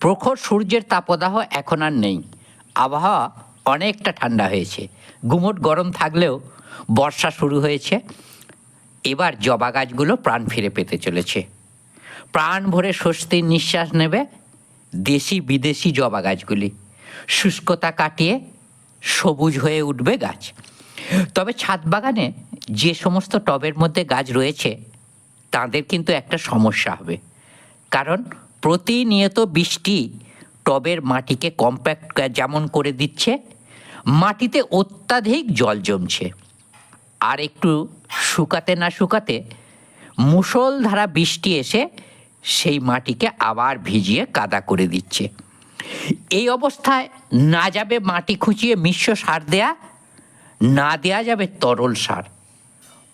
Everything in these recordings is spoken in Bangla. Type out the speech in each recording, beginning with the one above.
প্রখর সূর্যের তাপদাহ এখন আর নেই। আবহাওয়া অনেকটা ঠান্ডা হয়েছে। গুমোট গরম থাকলেও বর্ষা শুরু হয়েছে। এবার জবা গাছগুলো প্রাণ ফিরে পেতে চলেছে। প্রাণ ভরে স্বস্তির নিঃশ্বাস নেবে দেশি বিদেশি জবা গাছগুলি। শুষ্কতা কাটিয়ে সবুজ হয়ে উঠবে গাছ। তবে ছাদ বাগানে যে সমস্ত টবের মধ্যে গাছ রয়েছে, তাদের কিন্তু একটা সমস্যা হবে। কারণ প্রতিনিয়ত বৃষ্টি টবের মাটিকে কম্প্যাক্ট যেমন করে দিচ্ছে, মাটিতে অত্যাধিক জল জমছে। আর একটু শুকাতে না শুকাতে মুষলধারা বৃষ্টি এসে সেই মাটিকে আবার ভিজিয়ে কাদা করে দিচ্ছে। এই অবস্থায় না যাবে মাটি খুঁচিয়ে মিশ্র সার দেয়া, না দেয়া যাবে তরল সার।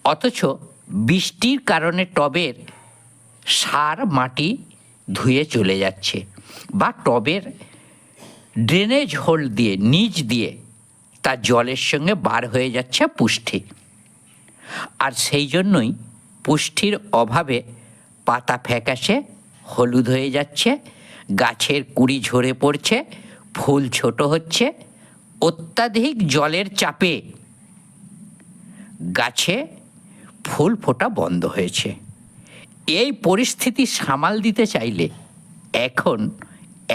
অথচ বৃষ্টির কারণে টবের সার মাটি ধুয়ে চলে যাচ্ছে বা টবের ড্রেনেজ হোল দিয়ে, নিচ দিয়ে তার জলের সঙ্গে বার হয়ে যাচ্ছে পুষ্টি। আর সেই জন্যই পুষ্টির অভাবে পাতা ফ্যাকাশে, হলুদ হয়ে যাচ্ছে, গাছের কুড়ি ঝরে পড়ছে, ফুল ছোট হচ্ছে, অত্যাধিক জলের চাপে গাছে ফুল ফোটা বন্ধ হয়েছে। এই পরিস্থিতি সামাল দিতে চাইলে এখন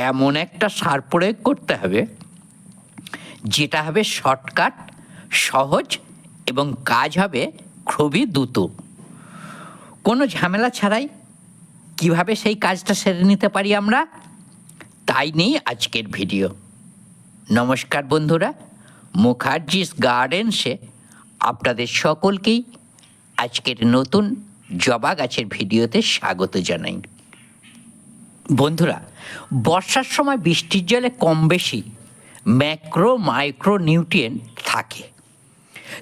এমন একটা সার প্রয়োগ করতে হবে, যেটা হবে শর্টকাট, সহজ এবং কাজ হবে খুবই দ্রুত। কোনো ঝামেলা ছাড়াই কীভাবে সেই কাজটা সেরে নিতে পারি আমরা, তাই নেই আজকের ভিডিও। নমস্কার বন্ধুরা, মুখার্জিস গার্ডেন্সে আপনাদের সকলকেই আজকের নতুন জবা গাছের ভিডিওতে স্বাগত জানাই। বন্ধুরা, বর্ষার সময় বৃষ্টির জলে কম বেশি ম্যাক্রো, মাইক্রো নিউট্রিয়েন্ট থাকে।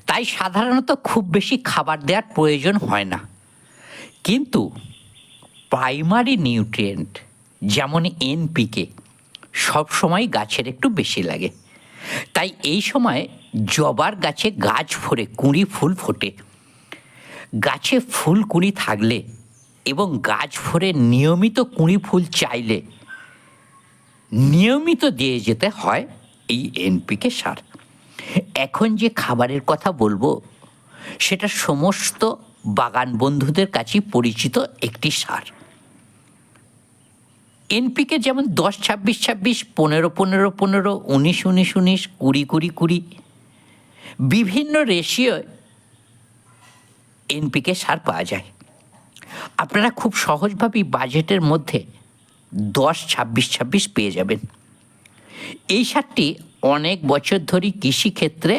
তাই সাধারণত খুব বেশি খাবার দেওয়ার প্রয়োজন হয় না। কিন্তু প্রাইমারি নিউট্রিয়েন্ট, যেমন এনপিকে, সব সময় গাছের একটু বেশি লাগে। তাই এই সময় জবার গাছে গাছ ফোরে কুঁড়ি ফুল ফোটে। গাছে ফুল কুঁড়ি থাকলে এবং গাছ ভরে নিয়মিত কুঁড়ি ফুল চাইলে নিয়মিত দিয়ে যেতে হয় এই এনপিকে সার। এখন যে খাবারের কথা বলব, সেটা সমস্ত বাগান বন্ধুদের কাছে পরিচিত একটি সার। এনপিকে যেমন দশ, ছাব্বিশ ছাব্বিশ, পনেরো পনেরো পনেরো, উনিশ উনিশ উনিশ, কুড়ি কুড়ি কুড়ি, বিভিন্ন রেশিও এনপিকে সার পাওয়া যায়। আপনারা খুব সহজভাবেই বাজেটের মধ্যে দশ, ছাব্বিশ ছাব্বিশ পেয়ে যাবেন। এই সারটি অনেক বছর ধরেই কৃষিক্ষেত্রে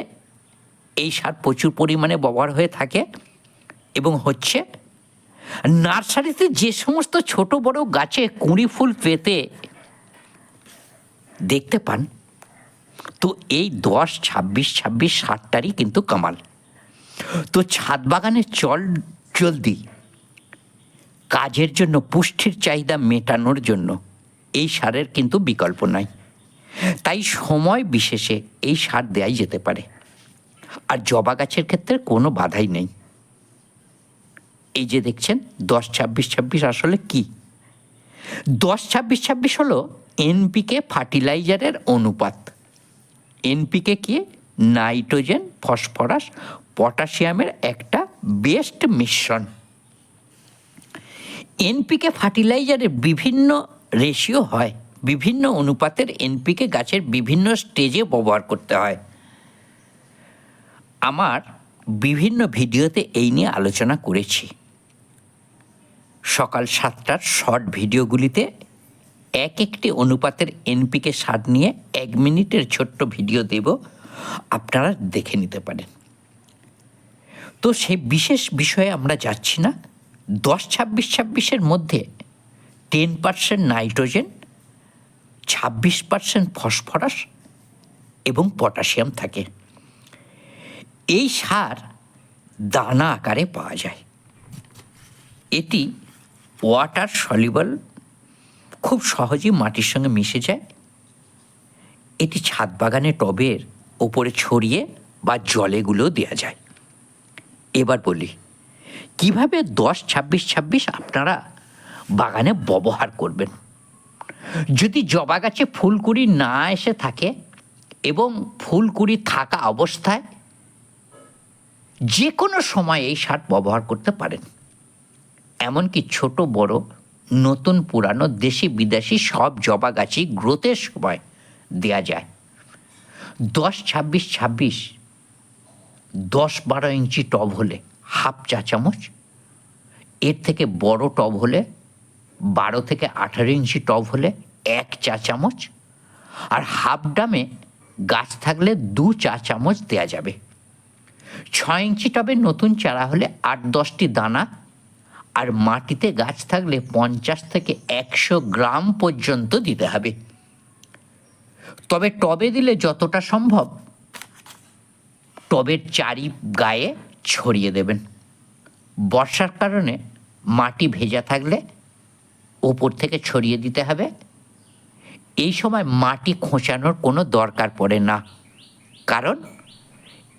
এই সার প্রচুর পরিমাণে ব্যবহার হয়ে থাকে এবং হচ্ছে নার্সারিতে যে সমস্ত ছোট, বড় গাছে কুঁড়ি ফুল পেতে দেখতে পান, তো এই দশ, ছাব্বিশ ছাব্বিশ সারটারই কিন্তু কামাল। তো ছাদ বাগানে চল জলদি। কাজের জন্য, পুষ্টির চাহিদা মেটানোর জন্য। এই সারের কিন্তু বিকল্প নাই। তাই সময় বিশেষে এই সার দেয়াই যেতে পারে। আর জবা গাছের ক্ষেত্রে কোনো বাধাই নেই। এই যে দেখছেন, দশ ছাব্বিশ ছাব্বিশ আসলে কি? দশ ছাব্বিশ ছাব্বিশ হলো এনপিকে ফার্টিলাইজারের অনুপাত। এনপিকে কি? নাইট্রোজেন, ফসফরাস পটাশিয়ামের একটা বেস্ট মিশ্রণ। এনপিকে ফার্টিলাইজারের বিভিন্ন রেশিও হয়, বিভিন্ন অনুপাতের এনপিকে গাছের বিভিন্ন স্টেজে ব্যবহার করতে হয়। আমার বিভিন্ন ভিডিওতে এই নিয়ে আলোচনা করেছি। সকাল সাতটার শর্ট ভিডিওগুলিতে এক একটি অনুপাতের এনপিকে সার নিয়ে এক মিনিটের ছোট্ট ভিডিও দেব, আপনারা দেখে নিতে পারেন। তো সেই বিশেষ বিষয়ে আমরা যাচ্ছি না। দশ ছাব্বিশ ছাব্বিশের মধ্যে টেন পার্সেন্ট নাইট্রোজেন ছাব্বিশ পার্সেন্ট ফসফরাস এবং পটাশিয়াম থাকে। এই সার দানা আকারে পাওয়া যায়। এটি ওয়াটার সলিবল খুব সহজেই মাটির সঙ্গে মিশে যায়। এটি ছাদ বাগানে টবের ওপরে ছড়িয়ে বা জলেগুলো দেওয়া যায়। এবার বলি, কীভাবে দশ, ছাব্বিশ ছাব্বিশ আপনারা বাগানে ব্যবহার করবেন? যদি জবা গাছে ফুলকুড়ি না এসে থাকে এবং ফুলকুড়ি থাকা অবস্থায় যে কোনো সময় এই সার ব্যবহার করতে পারেন। এমনকি ছোট, বড়, নতুন, পুরানো, দেশি, বিদেশি সব জবা গাছই গ্রোথের সময় দেয়া যায়। দশ, ছাব্বিশ ছাব্বিশ দশ বারো ইঞ্চি টব হলে হাফ চা চামচ, এর থেকে বড় টব হলে বারো থেকে আঠারো ইঞ্চি টব হলে এক চা চামচ, আর হাফ ডামে গাছ থাকলে দু চা চামচ দেয়া যাবে। ছয় ইঞ্চি টবে নতুন চারা হলে আট দশটি দানা, আর মাটিতে গাছ থাকলে পঞ্চাশ থেকে একশো গ্রাম পর্যন্ত দিতে হবে। তবে টবে দিলে যতটা সম্ভব টবের চারি গায়ে ছড়িয়ে দেবেন। বর্ষার কারণে মাটি ভেজা থাকলে ওপর থেকে ছড়িয়ে দিতে হবে। এই সময় মাটি খোঁচানোর কোনো দরকার পড়ে না। কারণ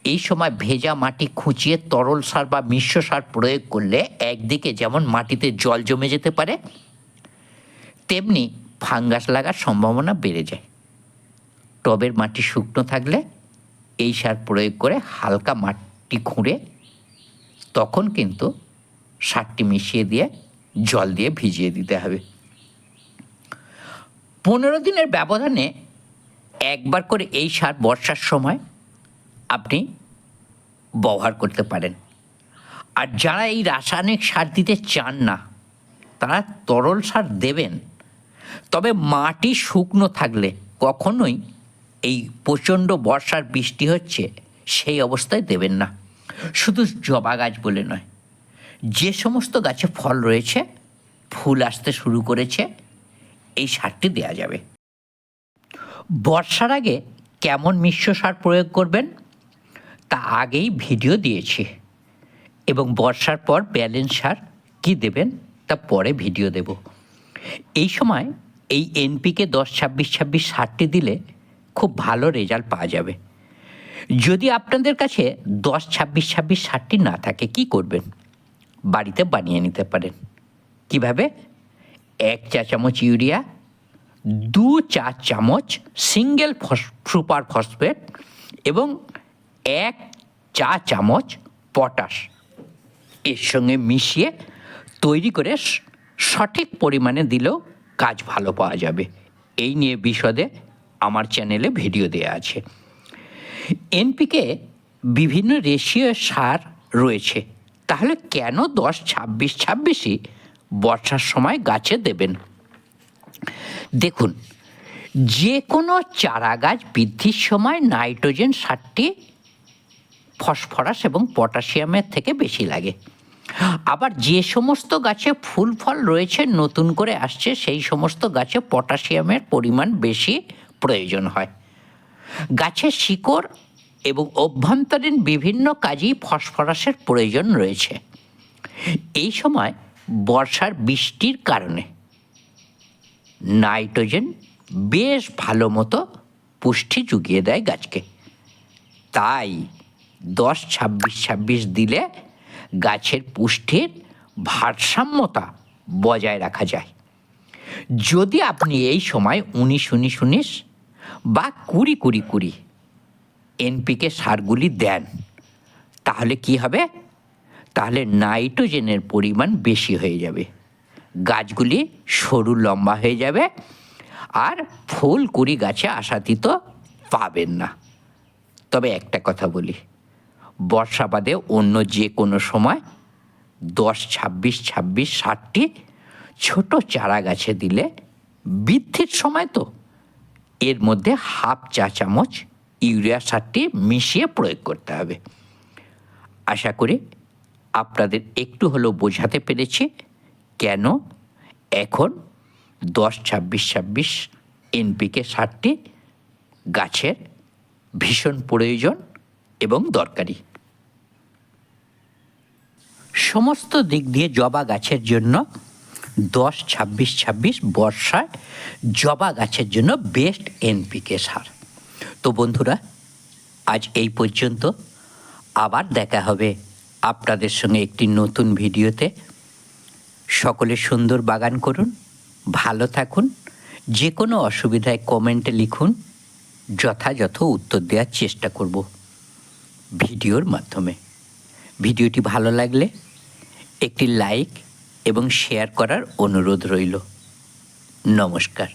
এই সময় ভেজা মাটি খুঁচিয়ে তরল সার বা মিশ্র সার প্রয়োগ করলে একদিকে যেমন মাটিতে জল জমে যেতে পারে, তেমনি ফাঙ্গাস লাগার সম্ভাবনা বেড়ে যায়। টবের মাটি শুকনো থাকলে এই সার প্রয়োগ করে হালকা মাটি খুঁড়ে তখন কিন্তু সারটি মিশিয়ে দিয়ে, জল দিয়ে ভিজিয়ে দিতে হবে। পনেরো দিনের ব্যবধানে একবার করে এই সার বর্ষার সময় আপনি ব্যবহার করতে পারেন। আর যারা এই রাসায়নিক সার দিতে চান না, তারা তরল সার দেবেন। তবে মাটি শুকনো থাকলে কখনোই এই প্রচণ্ড বর্ষার বৃষ্টি হচ্ছে, সেই অবস্থায় দেবেন না। শুধু জবা গাছ বলে নয়, যে সমস্ত গাছে ফল রয়েছে, ফুল আসতে শুরু করেছে, এই সারটি দেওয়া যাবে। বর্ষার আগে কেমন মিশ্র সার প্রয়োগ করবেন, তা আগেই ভিডিও দিয়েছি। এবং বর্ষার পর ব্যালেন্স সার কী দেবেন, তা পরে ভিডিও দেব। এই সময় এই এনপিকে দশ ছাব্বিশ ছাব্বিশ সারটি দিলে খুব ভালো রেজাল্ট পাওয়া যাবে। যদি আপনাদের কাছে দশ, ছাব্বিশ ছাব্বিশ সারটি না থাকে, কি করবেন? বাড়িতে বানিয়ে নিতে পারেন। কীভাবে? এক চা চামচ ইউরিয়া, দু চা চামচ সিঙ্গেল সুপার ফসফেট এবং এক চা চামচ পটাশ এর সঙ্গে মিশিয়ে তৈরি করে সঠিক পরিমাণে দিলেও কাজ ভালো পাওয়া যাবে। এই নিয়ে বিশদে আমার চ্যানেলে ভিডিও দেওয়া আছে। এনপিকে বিভিন্ন রেশিও সার রয়েছে। তাহলে কেন দশ ছাব্বিশ ছাব্বিশই বর্ষার সময় গাছে দেবেন? দেখুন যে কোনো চারা গাছ বৃদ্ধির সময় নাইট্রোজেন সারটি ফসফরাস এবং পটাশিয়ামের থেকে বেশি লাগে। আবার যে সমস্ত গাছে ফুল ফল রয়েছে, নতুন করে আসছে, সেই সমস্ত গাছে পটাশিয়ামের পরিমাণ বেশি প্রয়োজন হয়। গাছের শিকড় এবং অভ্যন্তরীণ বিভিন্ন কাজেই ফসফরাসের প্রয়োজন রয়েছে। এই সময় বর্ষার বৃষ্টির কারণে নাইট্রোজেন বেশ ভালো মতো পুষ্টি জুগিয়ে দেয় গাছকে। তাই দশ ছাব্বিশ ছাব্বিশ দিলে গাছের পুষ্টির ভারসাম্যতা বজায় রাখা যায়। যদি আপনি এই সময় উনিশ উনিশ উনিশ বা কুড়ি কুড়ি কুড়ি এনপিকে সারগুলি দেন। তাহলে কি হবে? তাহলে নাইট্রোজেনের পরিমাণ বেশি হয়ে যাবে। গাছগুলি সরু লম্বা হয়ে যাবে আর ফুল কুড়ি গাছে আশাতীত পাবেন না। তবে একটা কথা বলি, বর্ষা বাদে অন্য যে কোনো সময় দশ, ছাব্বিশ ছাব্বিশ, ষাটটি ছোট চারা গাছে দিলে বৃদ্ধির সময় তো। এর মধ্যে হাফ চা চামচ ইউরিয়া সারটি মিশিয়ে প্রয়োগ করতে হবে। আশা করি আপনাদের একটু হলেও বোঝাতে পেরেছি কেন এখন দশ ছাব্বিশ ছাব্বিশ এনপিকে সারটি গাছের ভীষণ প্রয়োজন এবং দরকারি। সমস্ত দিক দিয়ে জবা গাছের জন্য দশ, ছাব্বিশ ছাব্বিশ বর্ষায় জবা গাছের জন্য বেস্ট এনপিকে সার। তো বন্ধুরা, আজ এই পর্যন্ত। আবার দেখা হবে আপনাদের সঙ্গে একটি নতুন ভিডিওতে। সকলে সুন্দর বাগান করুন, ভালো থাকুন যে কোনো অসুবিধায় কমেন্টে লিখুন, যথাযথ উত্তর দেওয়ার চেষ্টা করব ভিডিওর মাধ্যমে। ভিডিওটি ভালো লাগলে একটি লাইক এবং শেয়ার করার অনুরোধ রইল। নমস্কার।